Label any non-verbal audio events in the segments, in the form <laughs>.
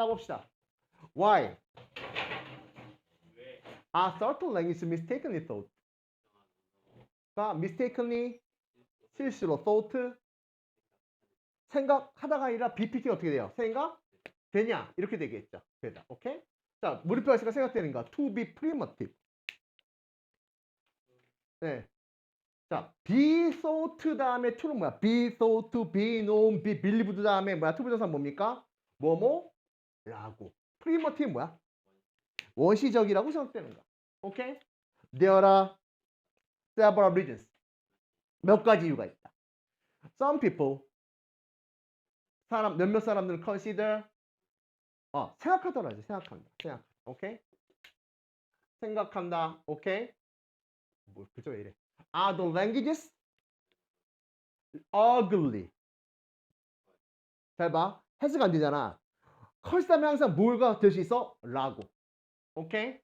따봅시다. Why? A certain language mistakenly thought. 가 mistakenly 실수로 thought 생각하다가 아니라 BPT 어떻게 돼요? 생각 되냐? 이렇게 되겠죠. 되다. 오케이? 자, 물음표가 있으니까 생각되는 거. To be primitive. 네. 자, be thought 다음에 to는 뭐야? be thought, be known, be believed 다음에 뭐야? 투부정사 뭡니까? 뭐뭐? 라고. primitive 뭐야? 원시적이라고 생각되는 거. 오케이? There are several reasons. 몇 가지 이유가 있다. Some people 사람 몇몇 사람들은 consider 어 생각하더라죠. 생각한다. 생각. 오케이? 생각한다. 오케이? 뭐 그저 왜 이래? Are the languages ugly? 잘 봐. 해석 안 되잖아. 컬스다음에 항상 뭘가 될 수 있어? 라고. 오케이?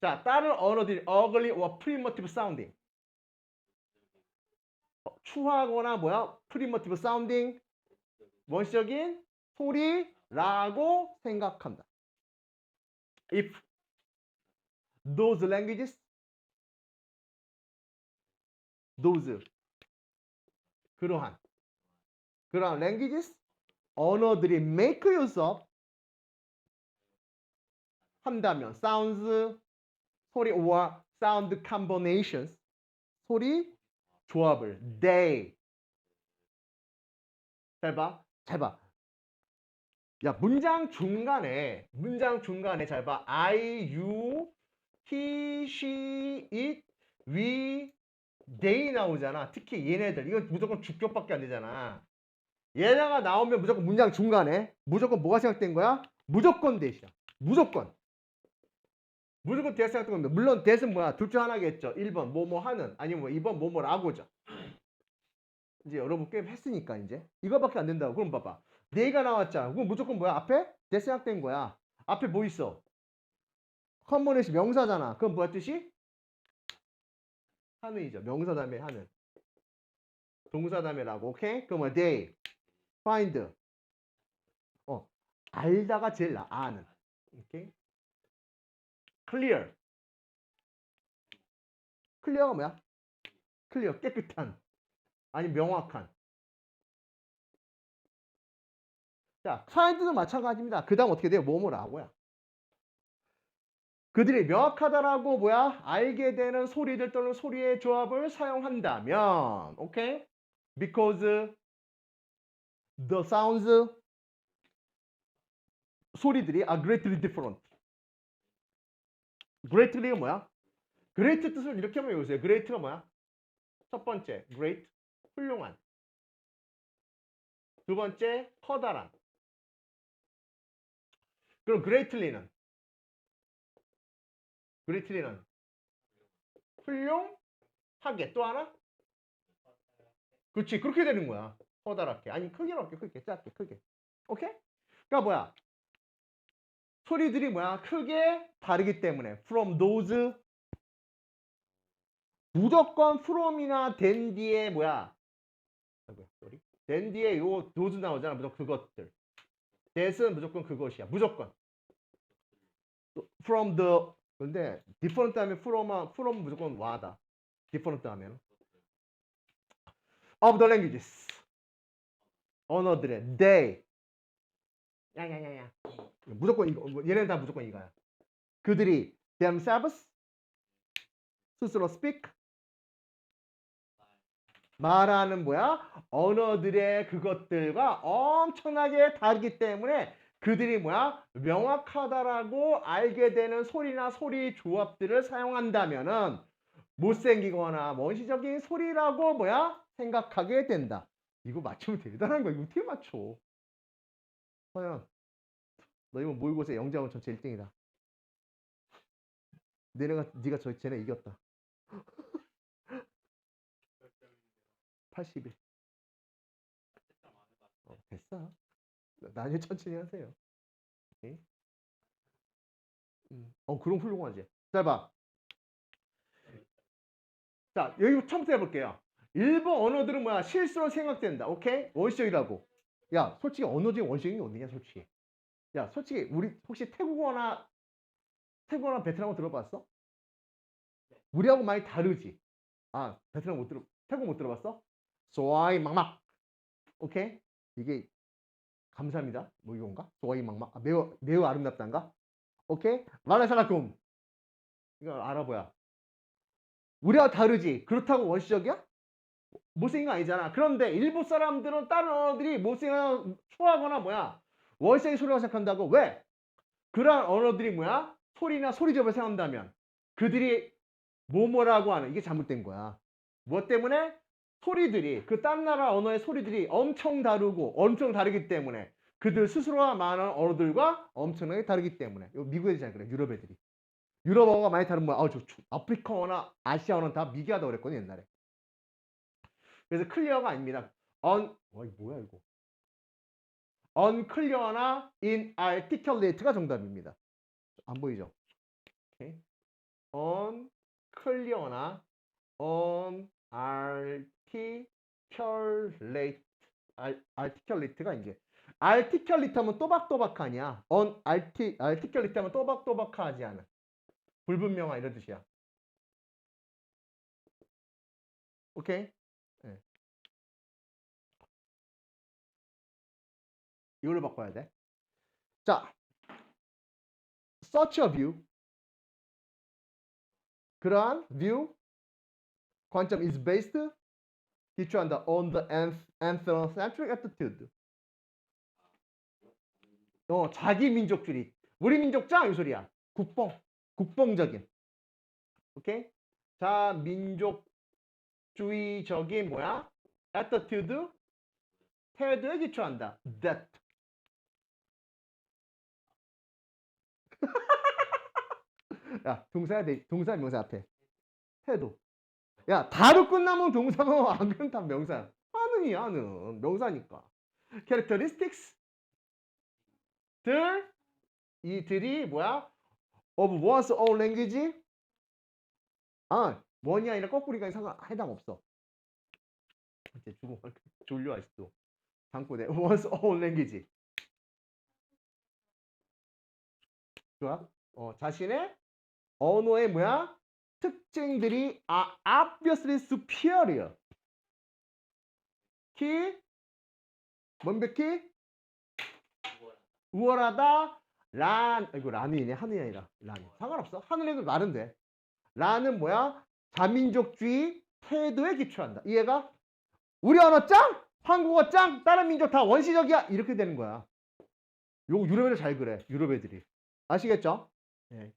자, 다른 언어들이 ugly or primitive sounding. 어, 추하거나 뭐야? primitive sounding. 원시적인 소리라고 생각한다. If those languages, those 그러한 그러한 languages 언어들이 make use of 한다면 sounds 소리 or sound combinations 소리 조합을 they 잘 봐. 잘 봐. 야, 문장 중간에 문장 중간에 잘 봐. I, you, he, she, it, we, they 나오잖아. 특히 얘네들. 이건 무조건 주격밖에 안 되잖아. 얘네가 나오면 무조건 문장 중간에 무조건 뭐가 생각된 거야? 무조건 대시야. 무조건. 무조건 대시 생각된 겁니다. 물론 대는 뭐야? 둘 중 하나겠죠. 1번 뭐뭐 하는 아니면 뭐 2번 뭐뭐라고죠. 이제 여러분 게임 했으니까 이제 이거밖에 안 된다고. 그럼 봐봐. 네가 나왔잖아. 그럼 무조건 뭐야? 앞에 대 생각된 거야. 앞에 뭐 있어? 컨버넷이 명사잖아. 그럼 뭐야 뜻이? 하늘이죠. 명사 다음에 하늘. 동사 다음에 라고. 오케이? 그럼 뭐 they, find. 어 알다가 제일 나. 아는. 오케이? Clear. 클리어가 뭐야? 클리어 깨끗한. 아니 명확한. 자, find도 마찬가지입니다. 그 다음 어떻게 돼요? 뭐뭐라고야. 그들이 명확하다라고 뭐야? 알게 되는 소리들 또는 소리의 조합을 사용한다면, 오케이? Because the sounds 소리들이 are greatly different. Greatly가 뭐야? great 뜻을 이렇게 한번 외우세요. great가 뭐야? 첫 번째, great, 훌륭한. 두 번째, 커다란. 그럼 greatly는? greatly는? 훌륭하게. 또 하나? 그렇지. 그렇게 되는 거야. 커다랗게. 아니, 크게 넓게, 크게, 작게, 크게. 오케이? 그러니까 뭐야? 소리들이 뭐야? 크게 다르기 때문에. from those 무조건 from이나 than 뒤에 뭐야? than 뒤에 요 those 나오잖아. 무조건 그것들. that은 무조건 그것이야. 무조건. from the 근데 different 하면 from from 무조건 와다. different 하면 of the languages 언어들의 they 야야야야 무조건 이거 뭐, 얘네는 다 무조건 이거야. 그들이 themselves 스스로 speak 말하는 뭐야? 언어들의 그것들과 엄청나게 다르기 때문에 그들이 뭐야? 명확하다라고 알게 되는 소리나 소리 조합들을 사용한다면은 못생기거나 원시적인 소리라고 뭐야? 생각하게 된다. 이거 맞추면 대단한 거야. 이거 어떻게 맞춰? 서현, 너 이번 모의고사 영장은 전체 1등이다. 너네가 네가 저 쟤네 이겼다. <laughs> 81. 어, 됐어. 나중에 천천히 하세요. 오케이? 음. 어, 그럼 훌륭하지. 자, 봐. 자, 여기 처음부터 해볼게요. 일본 언어들은 뭐야? 실수로 생각된다. 오케이? 원시적이라고. 야, 솔직히 언어 중에 원시적인 게 어디냐, 솔직히. 야, 솔직히 우리 혹시 태국어나 태국어나 베트남어 들어봤어? 우리하고 많이 다르지. 아, 베트남 못 들어, 태국 못 들어봤어? 소아이 막막. 오케이? 이게 감사합니다. 뭐 이건가? 소아이 막막. 아, 매우 매우 아름답단가? 오케이? 말레살라쿰. 이거 알아봐야. 우리와 다르지. 그렇다고 원시적이야? 못생긴 거 아니잖아. 그런데 일부 사람들은 다른 언어들이 못생긴 추하거나 뭐야 원시적인 소리라고 생각한다고 왜? 그러한 언어들이 뭐야? 소리나 소리접을 사용한다면 그들이 뭐뭐라고 하는 이게 잘못된 거야. 무엇 때문에? 소리들이 그딴 나라 언어의 소리들이 엄청 다르고 엄청 다르기 때문에 그들 스스로가 말하는 언어들과 엄청나게 다르기 때문에 미국 애들이 잘 그래 유럽 애들이 유럽어가 많이 다른 뭐야 아저 아프리카어나 아시아어는 다 미개하다고 그랬거든 옛날에 그래서 클리어가 아닙니다 언 와, 이 뭐야 이거 unclear나 inarticulate가 정답입니다 안 보이죠 오케이. unclear나 unarticulate 알- articulate가 이제 articulate 하면 또박또박하냐 unarti articulate 하면 또박또박하지 않은 불분명한 이런 뜻이야 오케이 이걸로 바꿔야 돼. 자, such a view. 그러한 view 관점 is based 기초한다 on the anth- anthrocentric attitude. 어, 자기 민족주의. 우리 민족장 이 소리야. 국뽕, 국뽕적인. 오케이? 자, 민족주의적인 뭐야? attitude 태도에 기초한다. that. 야, 동사야 돼. 동사 명사 앞에. 태도. 야, 다로 끝나면 동사고 <laughs> 안 그러면 다 명사. 하는이야, 하는. 명사니까. characteristics 들 이들이 뭐야? of one's own language 아, 뭐냐 아니라 거꾸리가 상관 해당 없어. 이제 주고 졸려 아직도. 잠꼬대 one's own language. 좋아? 어, 자신의 언어의 뭐야? 특징들이 are obviously superior. 키? 완벽히 우월하다. 란 이거 란이네. 하늘이 아니라 란. 상관없어. 하늘에도 말은 돼. 란은 뭐야? 자민족주의 태도에 기초한다. 이해가? 우리 언어 짱? 한국어 짱? 다른 민족 다 원시적이야? 이렇게 되는 거야. 요거 유럽 애들 잘 그래. 유럽 애들이. 아시겠죠? 예.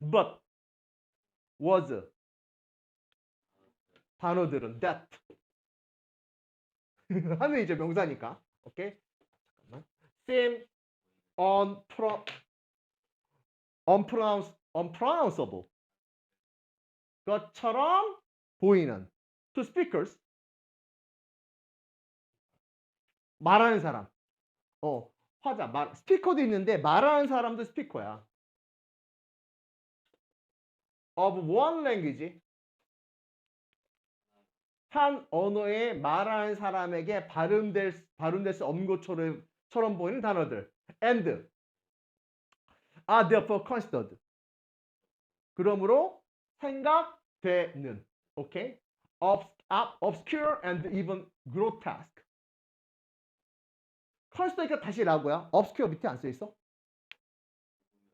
But was 단어들은 that 하는 이제 명사니까 오케이 잠깐만 seem unpro unpronounce unpronounceable 것처럼 보이는 to speakers 말하는 사람 어 화자 말 스피커도 있는데 말하는 사람도 스피커야 of one language 한 언어에 말하는 사람에게 발음될 발음될 수 없는 것처럼 처럼 보이는 단어들 and are therefore considered 그러므로 생각되는 오케이 ob- obscure and even grotesque consider니까 다시 라고야 obscure 밑에 안 써 있어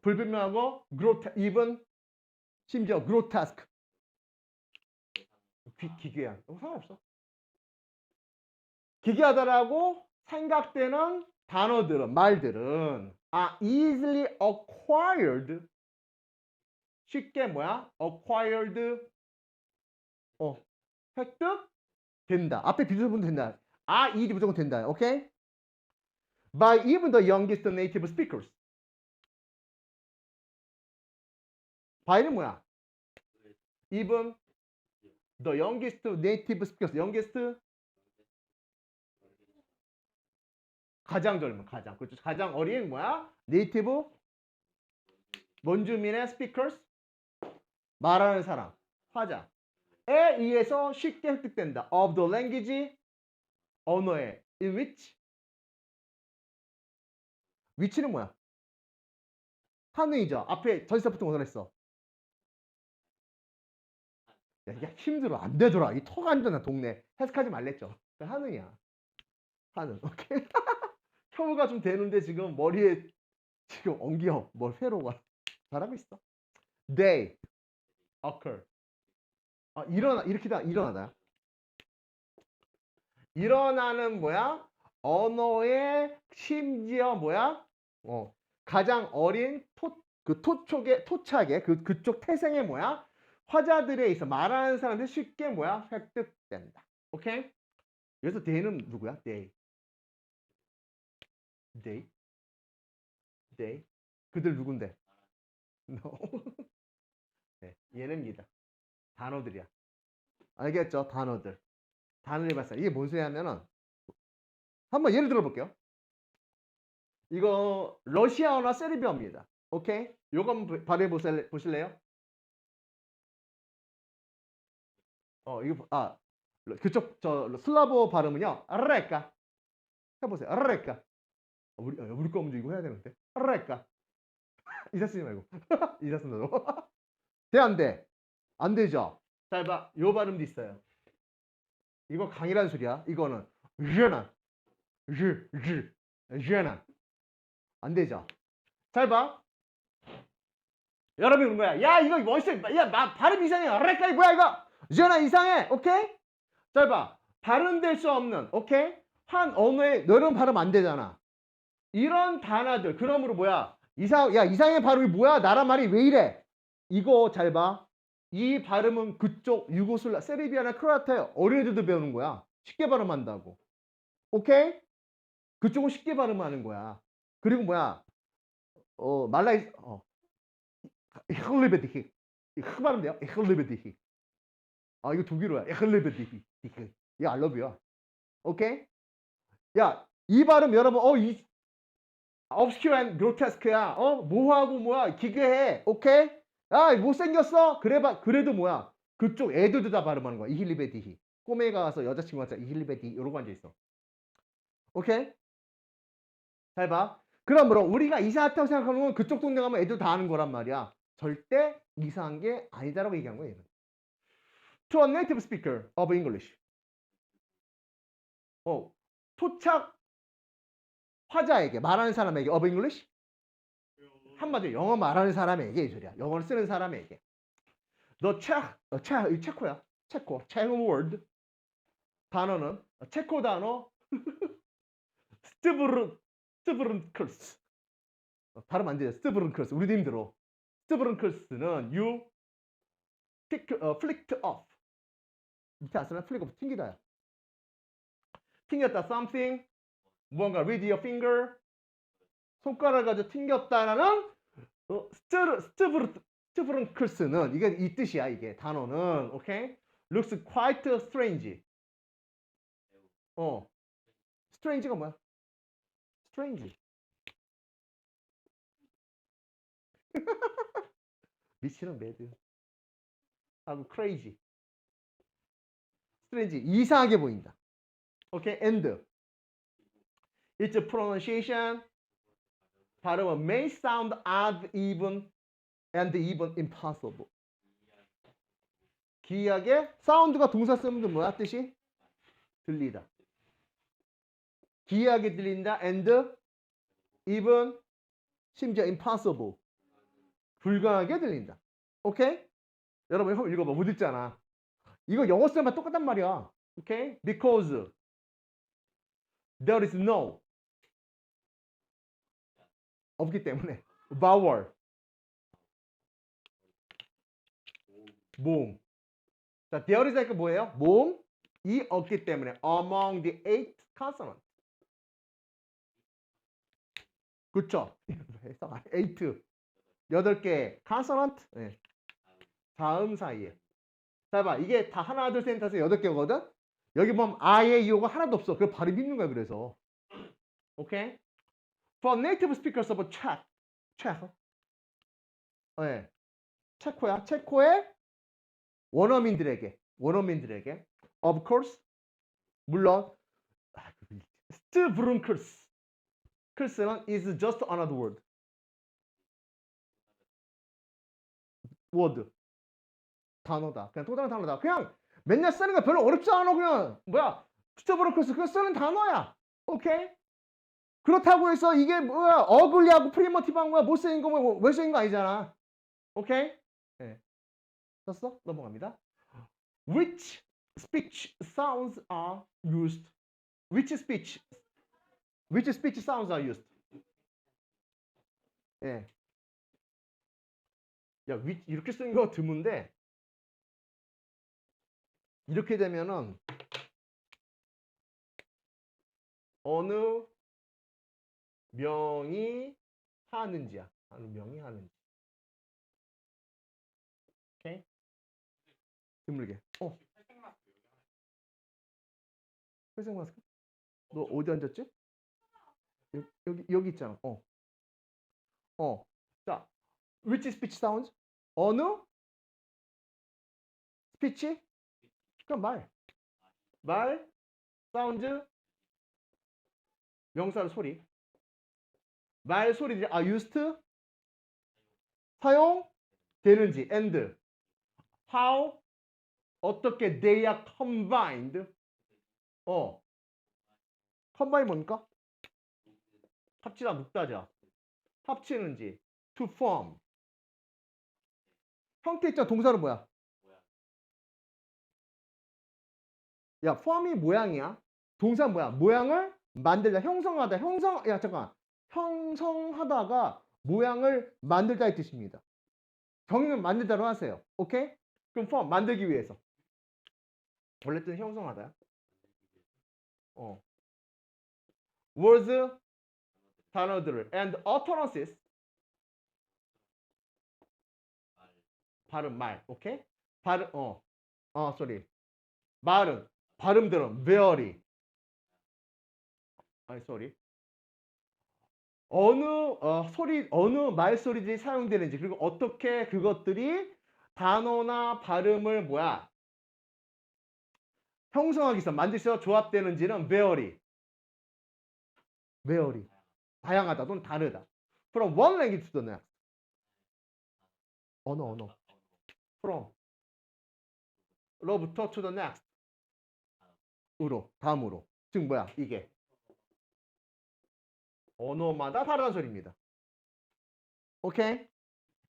불분명하고 grotesque even 심지어 grotesque 기, 기괴한 어, 상관없어 기괴하다라고 생각되는 단어들은 말들은 are easily acquired 쉽게 뭐야 acquired 어 획득 된다 앞에 비교해보면 된다 아 이이 무조건 된다 오케이 by even the youngest native speakers by는 뭐야 even the youngest native speakers youngest 가장 젊은 가장 그렇죠 가장 어린 뭐야 네이티브 원주민의 speakers 말하는 사람 화자에 의해서 쉽게 획득된다 of the language 언어에 in which 위치는 뭐야? 하늘이죠. 앞에 전치사 붙은 거 어했어 야, 이게 힘들어. 안 되더라. 이 토가 안 되나, 동네. 해석하지 말랬죠. 하늘이야. 하늘. <laughs> 오케이. 혐오가 좀 되는데 지금 머리에 지금 엉겨. 뭘 회로가. 잘하고 있어. Day. occur. 아, 일어나, 이렇게 다 일어나다. 일어나는 뭐야? 언어의 심지어 뭐야? 어, 가장 어린 토, 그 토촉의, 토착의 그, 그쪽 태생의 뭐야? 화자들에 있어 말하는 사람들 쉽게 뭐야? 획득된다. 오케이? 그래서 they는 누구야? they. they. they. 그들 누군데? <laughs> no. 네, 얘는입니다. 단어들이야. 알겠죠? 단어들. 단어를 봤어요. 이게 뭔 소리냐면은 한번 예를 들어 볼게요. 이거 러시아어나 세르비아입니다. 오케이? 요거 한번 보실래- 보실래요? 어, 이거 아 그쪽 저 슬라브 발음은요. 아르레까. 해 보세요. 아르레까. 어, 우리 어, 우리 거 먼저 이거 해야 되는데. 아르레까. <laughs> 이사 쓰지 말고. <laughs> 이사 쓴다고. <laughs> 돼, 안 돼? 안 되죠? 잘 봐. 요 발음도 있어요. 이거 강이란 소리야. 이거는 르나. 르, 르. 르나. 안 되죠? 잘 봐. 여러분 뭐야? 야, 이거 멋있어. 야, 마, 발음 이상해. 아르레까 뭐야 이거? 르나 이상해. 오케이? 잘 봐. 발음될 수 없는, 오케이? 한 언어에 너는 발음 안 되잖아. 이런 단어들. 그러므로 뭐야? 이상, 야, 이상의 발음이 뭐야? 나란 말이 왜 이래? 이거 잘 봐. 이 발음은 그쪽 유고슬라, 세르비아나 크로아티아 어린애들도 배우는 거야. 쉽게 발음한다고. 오케이? 그쪽은 쉽게 발음하는 거야. 그리고 뭐야? 어, 말라이, 어, 이클리베디히. 흑 발음 돼요? 이클리베디히. 아, 이거 독일어야. 이클리베디히. 이거 알러뷰야. 오케이? 야, 이 발음 여러분, 어, 이, obscure grotesque야. 어, 뭐하고 뭐야. 기괴해. 오케이? 야, 못생겼어? 그래 봐. 그래도 뭐야. 그쪽 애들도 다 발음하는 거야. 이힐리베디히. 꼬매가 와서 여자친구가 이힐리베디히 이러고 앉아있어. 오케이? 잘 봐. 그러므로 우리가 이상하다고 생각하는 건 그쪽 동네 가면 애들 다 아는 거란 말이야. 절대 이상한 게 아니다라고 얘기한 거예요. To a native speaker of English. 어, 토착 화자에게 말하는 사람에게 of English 한마디로 영어 말하는 사람에게 이 소리야. 영어를 쓰는 사람에게. The Czech, 이 체코야. 체코, 체코 word 단어는 어, 체코 단어 <laughs> 스트브르 스트브른 클스 어, 발음 안 되죠. 스트브른 클스 우리도 힘들어. 스트브른 클스는 you pick, 어, flicked off 밑에 안 쓰나 flick off 튕기다 야. 튕겼다 something 무언가 with your finger 손가락 가지고 튕겼다라는 어, 스트브르 스트브른클스는 이게 이 뜻이야 이게 단어는 오케이 looks quite strange 어 strange가 뭐야 strange 미치는 매드 하고 crazy strange 이상하게 보인다 오케이 and its pronunciation 발음은 may sound odd even and even impossible. 기이하게 사운드가 동사 쓰면 뭐야 뜻이? 들리다. 기이하게 들린다 and even 심지어 impossible. 불가하게 들린다. 오케이? 여러분 한번 읽어봐. 못 읽잖아. 이거 영어 쓰면 똑같단 말이야. 오케이? Because there is no 없기 때문에 vowel 모음 자 there is like 뭐예요? 모음이 없기 때문에 among the eight consonants 그쵸? 해석 안 해. eight 여덟 개 consonant 네. 다음 사이에 자 봐. 이게 다 하나 둘셋 해서 여덟 개거든? 여기 보면 아예 이오가 하나도 없어. 그 발음이 힘든 거야 그래서. 오케이? For native speakers of Czech, Czech, 네, 체코야. 체코의 원어민들에게, 원어민들에게, of course, 물론, 아, 스트브룬클스, 클스는 is just another word. word. 단어다. 그냥 또 다른 단어다. 그냥 맨날 쓰는 거 별로 어렵지 않아. 그냥 뭐야? 스토브로크스 그냥 쓰는 단어야. 오케이? 그렇다고 해서 이게 뭐야? 어글리하고 프리머티브한 거야? 못생긴 거, 뭐, 외생긴 거 아니잖아. 오케이? 예. 썼어? 넘어갑니다. Which speech sounds are used? Which speech? Which speech sounds are used? 예. 야, which 이렇게 쓰는 거 드문데 이렇게 되면은 어느 명이 하는지야. 어느 명이 하는지. 오케이? 드물게. 어. 회색 마스크? 너 어디 앉았지? 여기, 여기, 여기 있잖아. 어. 어. 자, which speech sounds? 어느? 스피치? 그럼 말. 말, 사운드, 명사로 소리. 말 소리들이 아 used 사용 되는지 and how 어떻게 they are combined 어 combine 뭡니까? 합치다 묶다자 합치는지 to form 형태 있잖아 동사는 뭐야? 야 form이 모양이야 동사 뭐야? 모양을 만들다 형성하다 형성 야 잠깐 형성하다가 모양을 만들다 이 뜻입니다. 정의는 만들다로 하세요. 오케이? 그럼 form 만들기 위해서. 원래 뜻은 형성하다. 어. words 단어들을 and utterances 발음 말 오케이 발음 어어 sorry 말은 발음들은 very. 아니 sorry. 어느 어, 소리 어느 말소리들이 사용되는지 그리고 어떻게 그것들이 단어나 발음을 뭐야? 형성하기 위해서 위해서 조합되는지는 very. very. 다양하다. 또는 다르다. from one language to the next. 언어 언어. from. 로부터 to the next 으로 다음으로 즉 뭐야 이게 언어마다 다르다는 소리입니다. 오케이?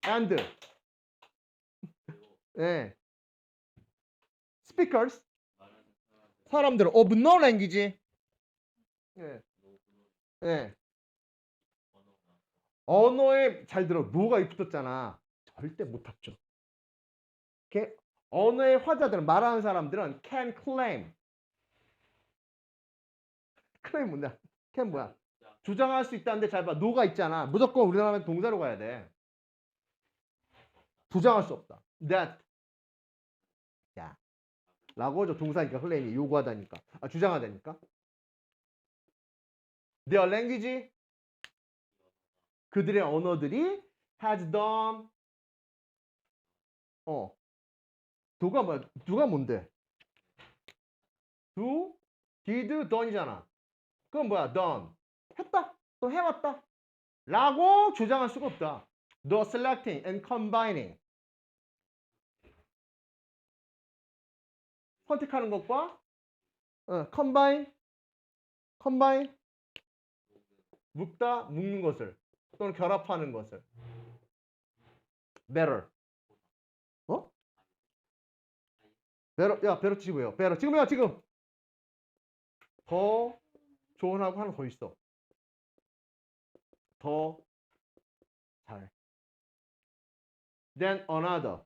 and <laughs> 예. speakers 사람들 of no language 예. 예. 언어에 잘 들어 노가 붙었잖아. 절대 못 합죠. 오케이? 언어의 화자들은 말하는 사람들은 can claim claim 뭐냐? can 뭐야? 주장할 수 있다는데 잘 봐. 노가 있잖아. 무조건 우리나라는 동사로 가야 돼. 주장할 수 없다. that. 야. 라고 하죠. 동사니까 클레임이 요구하다니까. 아, 주장하다니까. their language 그들의 언어들이 has done 어. 도가 뭐야? 누가 뭔데? do, did, done이잖아. 그건 뭐야? done. 했다. 또 해왔다. 라고 주장할 수가 없다. The selecting and combining. 선택하는 것과 어, combine, combine, 묶다, 묶는 것을 또는 결합하는 것을 better. 어? better, 야, better 지금이에요. better. 지금이야, 지금. 더 좋은하고 하나 더 있어. 더 잘. Then another.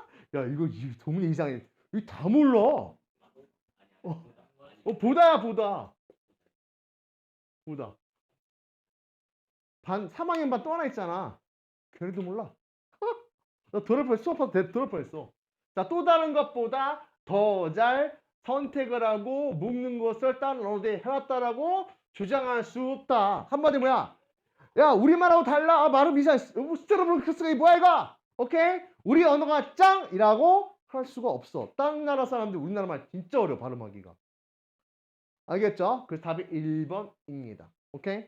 <laughs> 야 이거 이 도문이 이상해. 이거 다 몰라. 어, 어 보다야 보다. 보다. 반 3학년 반 또 하나 있잖아. 걔네도 몰라. <laughs> 나 들을 뻔 수업하고 대- 들을 뻔했어. 자, 또 다른 것보다 더 잘 선택을 하고 묶는 것을 다른 언어에 해왔다라고 주장할 수 없다. 한마디 뭐야? 야, 우리말하고 달라. 아, 말은 이상. 숫자로 부르는 크스가 뭐야 이거? 오케이? 우리 언어가 짱이라고 할 수가 없어. 다른 나라 사람들 우리나라 말 진짜 어려워 발음하기가. 알겠죠? 그래서 답이 1번입니다. 오케이?